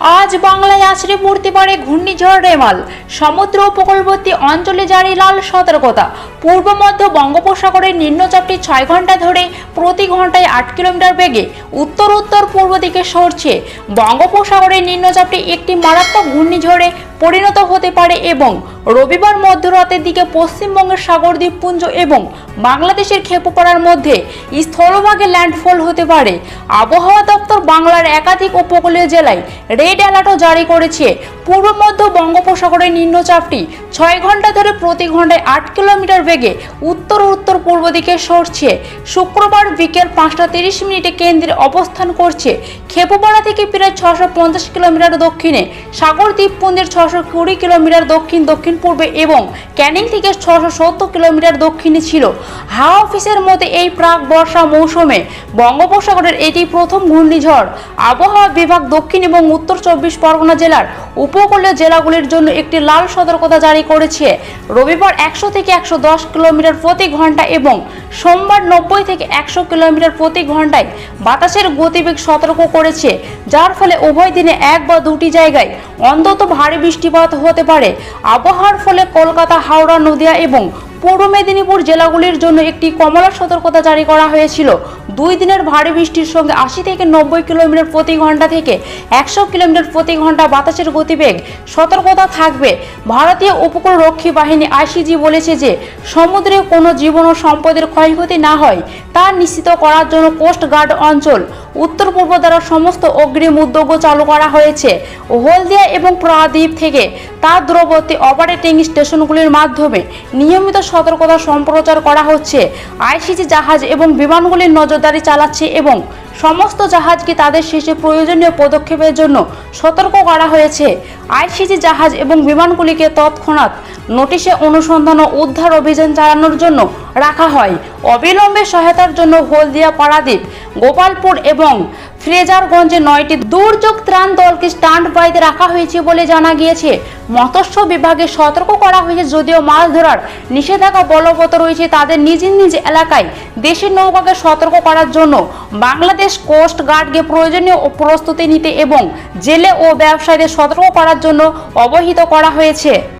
আজ বাংলায় আছড়ে পড়তে পারে ঘূর্ণিঝড় রেমাল। সমুদ্র উপকূলবর্তী অঞ্চলে জারি লাল সতর্কতা। পূর্ব মধ্য বঙ্গোপসাগরের নিম্নচাপটি ছয় ঘণ্টা ধরে প্রতি ঘন্টায় আট কিলোমিটার বেগে উত্তর উত্তর পূর্ব দিকে সরছে। বঙ্গোপসাগরের নিম্নচাপটি একটি মারাত্মক ঘূর্ণিঝড়ে পরিণত হতে পারে এবং রবিবার মধ্যরাতের দিকে পশ্চিমবঙ্গের সাগর দ্বীপপুঞ্জ এবং বাংলাদেশের ক্ষেপোপাড়ার মধ্যে স্থলভাগে ল্যান্ডফল হতে পারে। আবহাওয়া দপ্তর বাংলার একাধিক উপকূলীয় জেলায় রেড অ্যালার্টও জারি করেছে। পূর্ব মধ্য বঙ্গোপসাগরের নিম্নচাপটি ছয় ঘণ্টা ধরে প্রতি ঘন্টায় আট কিলোমিটার বেগে উত্তর উত্তর পূর্ব দিকে সরছে। শুক্রবার বিকেল পাঁচটা তিরিশ মিনিটে কেন্দ্রে অবস্থান করছে। খেপুপাড়া থেকে প্রায় ছশো পঞ্চাশ কিলোমিটার দক্ষিণে, সাগর দ্বীপপুঞ্জের ছশো কুড়ি কিলোমিটার দক্ষিণ দক্ষিণ পূর্বে এবং ক্যানিং থেকে ছশো সত্তর কিলোমিটার দক্ষিণে ছিল। হাওয়া অফিসের মধ্যে এই প্রাক বর্ষা মৌসুমে বঙ্গোপসাগরের এটি প্রথম ঘূর্ণিঝড়। আবহাওয়া বিভাগ দক্ষিণ এবং উত্তর চব্বিশ পরগনা জেলার উপকূলীয় জেলাগুলির জন্য একটি লাল সতর্কতা জারি করেছে। রবিবার একশো থেকে একশো দশ কিলোমিটার প্রতি ঘণ্টা এবং সোমবার নব্বই থেকে একশো কিলোমিটার প্রতি ঘন্টায় বাতাসের গতিবেগ সতর্ক করেছে, যার ফলে উভয় দিনে এক বা দুটি জায়গায় অন্তত ভারী বৃষ্টিপাত হতে পারে। আবহাওয়ার ফলে কলকাতা, হাওড়া, নদিয়া এবং পূর্ব মেদিনীপুর জেলাগুলির জন্য একটি কমলা সতর্কতা জারি করা হয়েছিল। দুই দিনের ভারী বৃষ্টির সঙ্গে আশি থেকে নব্বই কিলোমিটার প্রতি ঘণ্টা থেকে একশো কিলোমিটার প্রতি ঘণ্টা বাতাসের গতিবেগ সতর্কতা থাকবে। ভারতীয় উপকূল রক্ষী বাহিনী আইসিজি বলেছে যে, সমুদ্রে কোনো জীবন ও সম্পদের ক্ষয়ক্ষতি না হয় তা নিশ্চিত করার জন্য কোস্ট গার্ড অঞ্চল উত্তর পূর্ব দ্বারা সমস্ত অগ্রিম উদ্যোগও চালু করা হয়েছে। হলদিয়া এবং প্রাদ্বীপ থেকে তার দূরবর্তী অপারেটিং স্টেশনগুলির মাধ্যমে নিয়মিত সতর্কতা সম্প্রচার করা হচ্ছে। আইসিজি জাহাজ এবং বিমানগুলির নজরদারি চালাচ্ছে এবং সমস্ত জাহাজকে তাদের শেষে প্রয়োজনীয় পদক্ষেপের জন্য সতর্ক করা হয়েছে? আইসিজি জাহাজ এবং বিমানগুলিকে তৎক্ষণাৎ নোটিশে অনুসন্ধান ও উদ্ধার অভিযান চালানোর জন্য রাখা হয়। অবিলম্বে সহায়তার জন্য হলদিয়া পারাদ্বীপ, গোপালপুর এবং ফ্রেজারগঞ্জে নয়টি দুর্যোগ ত্রাণ দলকে স্ট্যান্ড বাইতে রাখা হয়েছে বলে জানা গিয়েছে। মৎস্য বিভাগে সতর্ক করা হয়েছে যদিও মাছ ধরার নিষেধাজ্ঞা বলবৎ রয়েছে তাদের নিজ নিজ এলাকায়। দেশের নৌকাকে সতর্ক করার জন্য বাংলাদেশ কোস্ট গার্ডকে প্রয়োজনীয় প্রস্তুতি নিতে এবং জেলে ও ব্যবসায়ীদের সতর্ক করার জন্য অবহিত করা হয়েছে।